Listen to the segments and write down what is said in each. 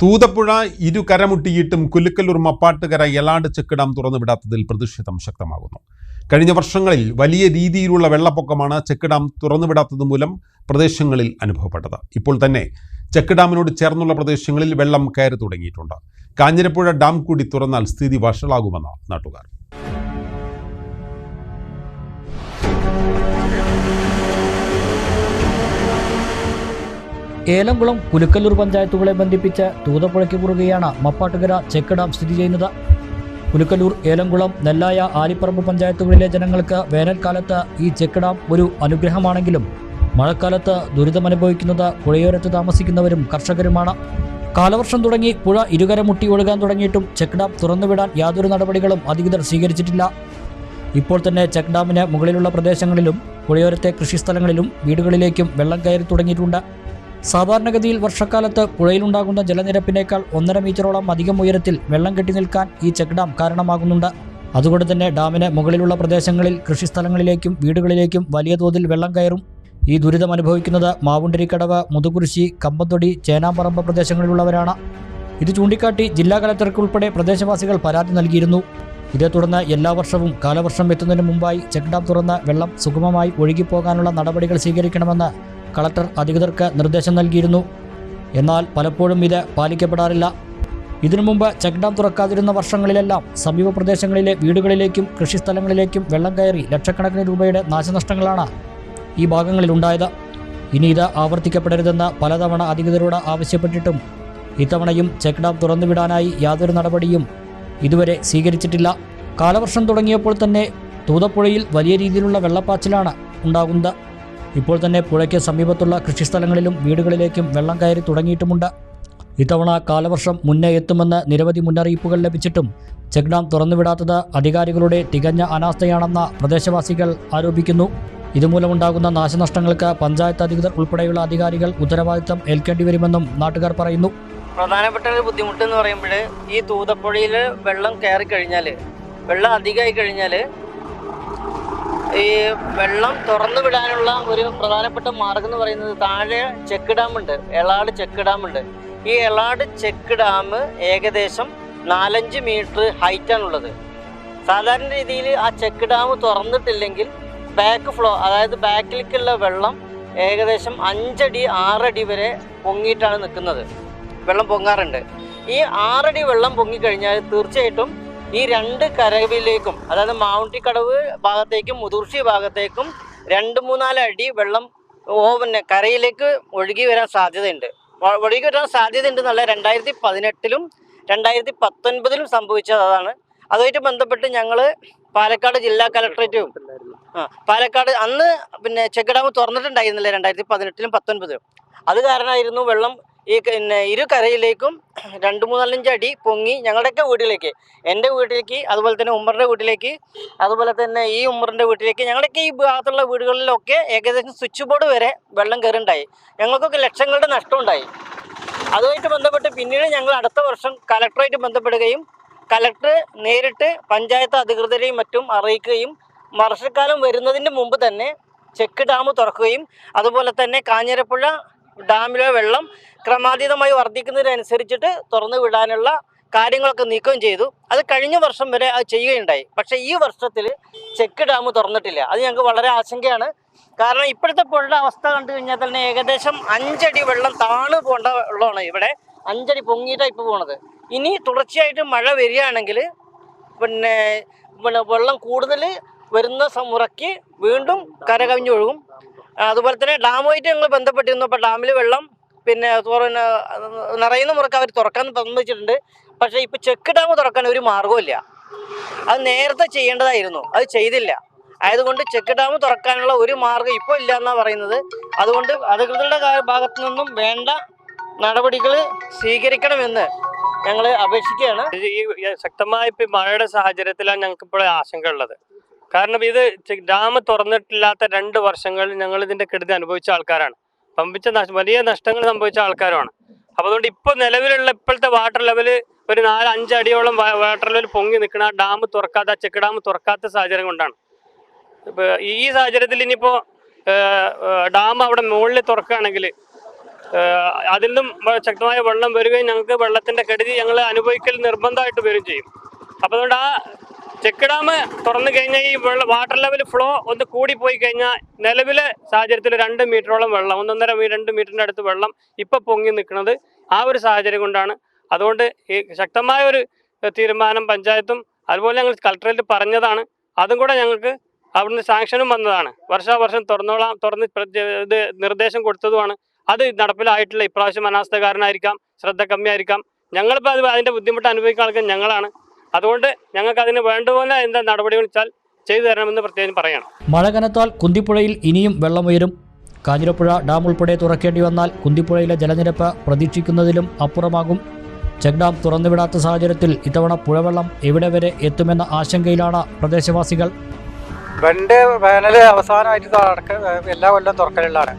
തൂതപ്പുഴ ഇരു കരമുട്ടിയിട്ടും കുലുക്കല്ലൂർ മപ്പാട്ടുകര എലാണ്ട് ചെക്കിടാം തുറന്നു തുറന്നുവിടാത്തതിൽ പ്രതിഷേധം ശക്തമാകുന്നു. കഴിഞ്ഞ വർഷങ്ങളിൽ വലിയ രീതിയിലുള്ള വെള്ളപ്പൊക്കമാണ് ചെക്കിടാം തുറന്നു തുറന്നുവിടാത്തത് മൂലം പ്രദേശങ്ങളിൽ അനുഭവപ്പെട്ടത്. ഇപ്പോൾ തന്നെ ചെക്ക് ഡാമിനോട് ചേർന്നുള്ള പ്രദേശങ്ങളിൽ വെള്ളം കയറി തുടങ്ങിയിട്ടുണ്ട്. കാഞ്ഞിരപ്പുഴ ഡാം കൂടി തുറന്നാൽ സ്ഥിതി വഷളാകുമെന്ന് നാട്ടുകാർ. ഏലംകുളം കുലുക്കല്ലൂർ പഞ്ചായത്തുകളെ ബന്ധിപ്പിച്ച് തൂതപ്പുഴയ്ക്ക് കുറുകെയാണ് മപ്പാട്ടുകര ചെക്ക് ഡാം സ്ഥിതി ചെയ്യുന്നത്. കുലുക്കല്ലൂർ ഏലംകുളം നെല്ലായ ആലിപ്പറമ്പ് പഞ്ചായത്തുകളിലെ ജനങ്ങൾക്ക് വേനൽക്കാലത്ത് ഈ ചെക്ക് ഡാം ഒരു അനുഗ്രഹമാണെങ്കിലും മഴക്കാലത്ത് ദുരിതമനുഭവിക്കുന്നത് പുഴയോരത്ത് താമസിക്കുന്നവരും കർഷകരുമാണ്. കാലവർഷം തുടങ്ങി പുഴ ഇരുകര മുട്ടി ഒഴുകാൻ തുടങ്ങിയിട്ടും ചെക്ക് ഡാം തുറന്നുവിടാൻ യാതൊരു നടപടികളും അധികൃതർ സ്വീകരിച്ചിട്ടില്ല. ഇപ്പോൾ തന്നെ ചെക്ക് ഡാമിന് മുകളിലുള്ള പ്രദേശങ്ങളിലും പുഴയോരത്തെ കൃഷിസ്ഥലങ്ങളിലും വീടുകളിലേക്കും വെള്ളം കയറി തുടങ്ങിയിട്ടുണ്ട്. സാധാരണഗതിയിൽ വർഷക്കാലത്ത് പുഴയിലുണ്ടാകുന്ന ജലനിരപ്പിനേക്കാൾ ഒന്നര മീറ്ററോളം അധികം ഉയരത്തിൽ വെള്ളം കെട്ടി നിൽക്കാൻ ഈ ചെക്ക് ഡാം കാരണമാകുന്നുണ്ട്. അതുകൊണ്ട് തന്നെ ഡാമിന് മുകളിലുള്ള പ്രദേശങ്ങളിൽ കൃഷിസ്ഥലങ്ങളിലേക്കും വീടുകളിലേക്കും വലിയ തോതിൽ വെള്ളം കയറും. ഈ ദുരിതം അനുഭവിക്കുന്നത് മാവുണ്ടരിക്കടവ് മുതുകുരിശി കമ്പത്തൊടി ചേനാമ്പറമ്പ് പ്രദേശങ്ങളിലുള്ളവരാണ്. ഇത് ചൂണ്ടിക്കാട്ടി ജില്ലാ കലക്ടർക്കുൾപ്പെടെ പ്രദേശവാസികൾ പരാതി നൽകിയിരുന്നു. ഇതേ തുടർന്ന് എല്ലാ വർഷവും കാലവർഷം എത്തുന്നതിന് മുമ്പായി ചെക്ക് ഡാം തുറന്ന് വെള്ളം സുഗമമായി ഒഴുകിപ്പോകാനുള്ള നടപടികൾ സ്വീകരിക്കണമെന്ന് കളക്ടർ അധികൃതർക്ക് നിർദ്ദേശം നൽകിയിരുന്നു. എന്നാൽ പലപ്പോഴും ഇത് പാലിക്കപ്പെടാറില്ല. ഇതിനു മുമ്പ് ചെക്ക് ഡാം തുറക്കാതിരുന്ന വർഷങ്ങളിലെല്ലാം സമീപ പ്രദേശങ്ങളിലെ വീടുകളിലേക്കും കൃഷിസ്ഥലങ്ങളിലേക്കും വെള്ളം കയറി ലക്ഷക്കണക്കിന് രൂപയുടെ നാശനഷ്ടങ്ങളാണ് ഈ ഭാഗങ്ങളിൽ ഉണ്ടായത് ഇനി ഇത് ആവർത്തിക്കപ്പെടരുതെന്ന് പലതവണ അധികൃതരോട് ആവശ്യപ്പെട്ടിട്ടും ഇത്തവണയും ചെക്ക് ഡാം തുറന്നുവിടാനായി യാതൊരു നടപടിയും ഇതുവരെ സ്വീകരിച്ചിട്ടില്ല. കാലവർഷം തുടങ്ങിയപ്പോൾ തന്നെ തൂതപ്പുഴയിൽ വലിയ രീതിയിലുള്ള വെള്ളപ്പാച്ചിലാണ് ഉണ്ടാകുന്നത്. ഇപ്പോൾ തന്നെ പുഴയ്ക്ക് സമീപത്തുള്ള കൃഷിസ്ഥലങ്ങളിലും വീടുകളിലേക്കും വെള്ളം കയറി തുടങ്ങിയിട്ടുമുണ്ട്. ഇത്തവണ കാലവർഷം മുന്നേ എത്തുമെന്ന് നിരവധി മുന്നറിയിപ്പുകൾ ലഭിച്ചിട്ടും ചെക്ക് ഡാം തുറന്നുവിടാത്തത് അധികാരികളുടെ തികഞ്ഞ അനാസ്ഥയാണെന്ന പ്രദേശവാസികൾ ആരോപിക്കുന്നു. ഇതുമൂലമുണ്ടാകുന്ന നാശനഷ്ടങ്ങൾക്ക് പഞ്ചായത്ത് അധികൃതർ ഉൾപ്പെടെയുള്ള അധികാരികൾ ഉത്തരവാദിത്തം ഏൽക്കേണ്ടി വരുമെന്നും നാട്ടുകാർ പറയുന്നു. പ്രധാനപ്പെട്ട ഒരു ബുദ്ധിമുട്ട് എന്ന് പറയുമ്പോൾ ഈ തൂതപ്പുഴയിൽ വെള്ളം കയറി കഴിഞ്ഞാൽ വെള്ളം അധികമായി കഴിഞ്ഞാൽ ഈ വെള്ളം തുറന്നു വിടാനുള്ള ഒരു പ്രധാനപ്പെട്ട മാർഗം എന്ന് പറയുന്നത് താഴെ ചെക്ക് ഡാം ഉണ്ട് എളാട് ചെക്ക് ഡാം ഉണ്ട്. ഈ എളാട് ചെക്ക് ഡാം ഏകദേശം നാലഞ്ച് മീറ്റർ ഹൈറ്റാണുള്ളത് സാധാരണ രീതിയിൽ ആ ചെക്ക് ഡാം തുറന്നിട്ടില്ലെങ്കിൽ ബാക്ക് ഫ്ലോ അതായത് ബാക്കിലേക്കുള്ള വെള്ളം ഏകദേശം അഞ്ചടി ആറടി വരെ പൊങ്ങിയിട്ടാണ് നിൽക്കുന്നത്. വെള്ളം പൊങ്ങാറുണ്ട്. ഈ ആറടി വെള്ളം പൊങ്ങിക്കഴിഞ്ഞാൽ തീർച്ചയായിട്ടും ഈ രണ്ട് കരവിലേക്കും അതായത് മാവുണ്ടിക്കടവ് ഭാഗത്തേക്കും മുതിർച്ചി ഭാഗത്തേക്കും രണ്ട് മൂന്നാൽ അടി വെള്ളം ഓ പിന്നെ കരയിലേക്ക് ഒഴുകി വരാൻ സാധ്യതയുണ്ട്. ഒഴുകി വരാൻ സാധ്യതയുണ്ട് എന്നുള്ള രണ്ടായിരത്തി പതിനെട്ടിലും രണ്ടായിരത്തി പത്തൊൻപതിലും സംഭവിച്ചത് അതാണ് അതുമായിട്ട് ബന്ധപ്പെട്ട് ഞങ്ങൾ പാലക്കാട് ജില്ലാ കലക്ടറേറ്റും ആ പാലക്കാട് അന്ന് പിന്നെ ചെക്ക് ഡാം തുറന്നിട്ടുണ്ടായിരുന്നില്ല രണ്ടായിരത്തി പതിനെട്ടിലും പത്തൊൻപതിലും. അത് കാരണമായിരുന്നു വെള്ളം ഈ പിന്നെ ഇരു കരയിലേക്കും രണ്ട് മൂന്നാലഞ്ച് അടി പൊങ്ങി ഞങ്ങളുടെയൊക്കെ വീട്ടിലേക്ക് എന്റെ വീട്ടിലേക്ക് അതുപോലെ തന്നെ ഉമ്മറിന്റെ വീട്ടിലേക്ക് അതുപോലെ തന്നെ ഈ ഉമ്മറിന്റെ വീട്ടിലേക്ക് ഞങ്ങളുടെയൊക്കെ ഈ ഭാഗത്തുള്ള വീടുകളിലൊക്കെ ഏകദേശം സ്വിച്ച് ബോർഡ് വരെ വെള്ളം കയറുണ്ടായി. ഞങ്ങൾക്കൊക്കെ ലക്ഷങ്ങളുടെ നഷ്ടമുണ്ടായി. അതുമായിട്ട് ബന്ധപ്പെട്ട് പിന്നീട് ഞങ്ങൾ അടുത്ത വർഷം കലക്ടറായിട്ട് ബന്ധപ്പെടുകയും കലക്ടർ നേരിട്ട് പഞ്ചായത്ത് അധികൃതരെയും മറ്റും അറിയിക്കുകയും വർഷക്കാലം വരുന്നതിന് മുമ്പ് തന്നെ ചെക്ക് ഡാം തുറക്കുകയും അതുപോലെ തന്നെ കാഞ്ഞിരപ്പുഴ ഡാമിലെ വെള്ളം ക്രമാതീതമായി വർദ്ധിക്കുന്നതിനനുസരിച്ചിട്ട് തുറന്നു വിടാനുള്ള കാര്യങ്ങളൊക്കെ നീക്കം ചെയ്തു. അത് കഴിഞ്ഞ വർഷം വരെ അത് ചെയ്യുകയുണ്ടായി. പക്ഷെ ഈ വർഷത്തിൽ ചെക്ക് ഡാം തുറന്നിട്ടില്ല. അത് ഞങ്ങൾക്ക് വളരെ ആശങ്കയാണ്. കാരണം ഇപ്പോഴത്തെ പുഴയുടെ അവസ്ഥ കണ്ടു കഴിഞ്ഞാൽ തന്നെ ഏകദേശം അഞ്ചടി വെള്ളം താണു പോകേണ്ട വെള്ളമാണ് ഇവിടെ. അഞ്ചടി പൊങ്ങിയിട്ടാണ് ഇപ്പോൾ പോണത്. ഇനി തുടർച്ചയായിട്ട് മഴ വരികയാണെങ്കിൽ പിന്നെ വെള്ളം കൂടുതൽ വരുന്ന മുറയ്ക്ക് വീണ്ടും കര കവിഞ്ഞൊഴുകും ആ, അതുപോലെ തന്നെ ഡാമുമായിട്ട് ഞങ്ങൾ ബന്ധപ്പെട്ടിരുന്നു. അപ്പോൾ ഡാമിൽ വെള്ളം പിന്നെ പിന്നെ നിറയുന്ന മുറക്ക് അവർ തുറക്കാൻ തന്നിച്ചിട്ടുണ്ട് പക്ഷേ ഇപ്പോൾ ചെക്ക് ഡാം തുറക്കാൻ ഒരു മാർഗമില്ല അത് നേരത്തെ ചെയ്യേണ്ടതായിരുന്നു. അത് ചെയ്തില്ല. ആയതുകൊണ്ട് ചെക്ക് ഡാം തുറക്കാനുള്ള ഒരു മാർഗം ഇപ്പോൾ ഇല്ല എന്നാണ് പറയുന്നത്. അതുകൊണ്ട് അധികൃതരുടെ ഭാഗത്തു നിന്നും വേണ്ട നടപടികൾ സ്വീകരിക്കണമെന്ന് ഞങ്ങൾ അപേക്ഷിക്കുകയാണ്. ഈ ശക്തമായ ഇപ്പം മഴയുടെ സാഹചര്യത്തിലാണ് ഞങ്ങൾക്ക് ഇപ്പോൾ ആശങ്ക ഉള്ളത് കാരണം ഇത് ഡാം തുറന്നിട്ടില്ലാത്ത രണ്ട് വർഷങ്ങളിൽ ഞങ്ങൾ ഇതിന്റെ കെടുതി അനുഭവിച്ച ആൾക്കാരാണ്. പമ്പിച്ച വലിയ നഷ്ടങ്ങൾ സംഭവിച്ച ആൾക്കാരുമാണ്. അപ്പൊ അതുകൊണ്ട് ഇപ്പൊ നിലവിലുള്ള ഇപ്പോഴത്തെ വാട്ടർ ലെവൽ ഒരു നാല് അഞ്ചടിയോളം വാട്ടർ ലെവൽ പൊങ്ങി നിൽക്കുന്ന ആ ഡാം തുറക്കാത്ത ചെക്ക് ഡാം തുറക്കാത്ത സാഹചര്യം കൊണ്ടാണ്. ഈ സാഹചര്യത്തിൽ ഇനിയിപ്പോ ഡാം അവിടെ മുകളിൽ തുറക്കുകയാണെങ്കിൽ അതിൽ നിന്നും ശക്തമായ വെള്ളം വരികയും ഞങ്ങൾക്ക് വെള്ളത്തിന്റെ കെടുതി ഞങ്ങൾ അനുഭവിക്കൽ നിർബന്ധമായിട്ട് വരികയും ചെയ്യും. അപ്പോൾ അതുകൊണ്ട് ആ ചെക്ക് ഡാം തുറന്നു കഴിഞ്ഞാൽ ഈ വെള്ളം വാട്ടർ ലെവൽ ഫ്ലോ ഒന്ന് കൂടി പോയി കഴിഞ്ഞാൽ നിലവിലെ സാഹചര്യത്തിൽ രണ്ട് മീറ്ററോളം വെള്ളം ഒന്നൊന്നര രണ്ട് മീറ്ററിന്റെ അടുത്ത് വെള്ളം ഇപ്പം പൊങ്ങി നിൽക്കുന്നത് ആ ഒരു സാഹചര്യം കൊണ്ടാണ്. അതുകൊണ്ട് ഈ ശക്തമായ ഒരു തീരുമാനം പഞ്ചായത്തും അതുപോലെ ഞങ്ങൾ കളക്ടറേറ്റ് പറഞ്ഞതാണ്. അതും കൂടെ ഞങ്ങൾക്ക് അവിടുന്ന് സാങ്ഷനും വന്നതാണ്. വർഷാവർഷം തുറന്നോളാം തുറന്ന് ഇത് നിർദ്ദേശം കൊടുത്തതുമാണ്. അത് നടപ്പിലായിട്ടില്ല. ഇപ്രാവശ്യം അനാസ്ഥ കാരണമായിരിക്കാം ശ്രദ്ധ കമ്മിയായിരിക്കാം. ഞങ്ങളിപ്പോൾ അത് അതിന്റെ ബുദ്ധിമുട്ട് അനുഭവിക്കാൻ ആൾക്കാർ ഞങ്ങളാണ്. അതുകൊണ്ട് ഞങ്ങൾക്ക് അതിന് വേണ്ടുപോലെ എന്താ നടപടി വെച്ചാൽ ചെയ്തു തരണമെന്ന് പ്രത്യേകം പറയണം. മഴ കനത്താൽ കുന്തിപ്പുഴയിൽ ഇനിയും വെള്ളമുയരും കാഞ്ഞിരപ്പുഴ ഡാം ഉൾപ്പെടെ തുറക്കേണ്ടി വന്നാൽ കുന്തിപ്പുഴയിലെ ജലനിരപ്പ് പ്രതീക്ഷിക്കുന്നതിലും അപ്പുറമാകും. ചെക്ക് ഡാം തുറന്നുവിടാത്ത സാഹചര്യത്തിൽ ഇത്തവണ പുഴവെള്ളം എവിടെ വരെ എത്തുമെന്ന ആശങ്കയിലാണ് പ്രദേശവാസികൾ. വെണ്ട് വേനൽ അവസാനമായിട്ട് എല്ലാ കൊല്ലം തുറക്കലുള്ളതാണ്.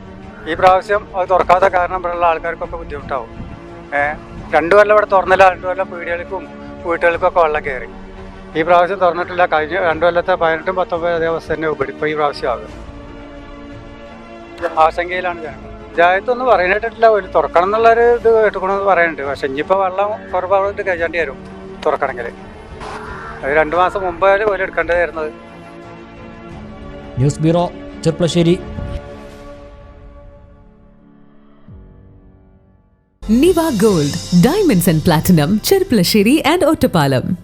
ഈ പ്രാവശ്യം അത് തുറക്കാത്ത കാരണം ഇവിടെയുള്ള ആൾക്കാർക്കൊക്കെ ബുദ്ധിമുട്ടാവും. രണ്ടു കൊല്ലം ഇവിടെ തുറന്നില്ല രണ്ടു കൊല്ലം പീടികൾക്കും വീട്ടുകൾക്കൊക്കെ വെള്ളം കയറി. ഈ പ്രാവശ്യം തുറന്നിട്ടില്ല. കഴിഞ്ഞ രണ്ടു കൊല്ലത്തെ പതിനെട്ടും പത്തൊമ്പത് അവസ്ഥ തന്നെ ഉപടി ഇപ്പോൾ ഈ പ്രാവശ്യം ആകും ആശങ്കയിലാണ് പഞ്ചായത്തൊന്നും പറയാനായിട്ടില്ല ഒരു തുറക്കണം എന്നുള്ളൊരു ഇത് കേട്ടുക്കണമെന്ന് പറയുന്നുണ്ട്. പക്ഷെ ഇനിയിപ്പോൾ വെള്ളം കുറവായിട്ട് കഴിയേണ്ടി വരും തുറക്കണമെങ്കിൽ. അത് രണ്ട് മാസം മുമ്പായാലും പോലെ എടുക്കേണ്ടതായിരുന്നത്. News bureau Cherpulassery. Niva Gold, Diamonds and Platinum, Cherpalasheri and Ottapalam.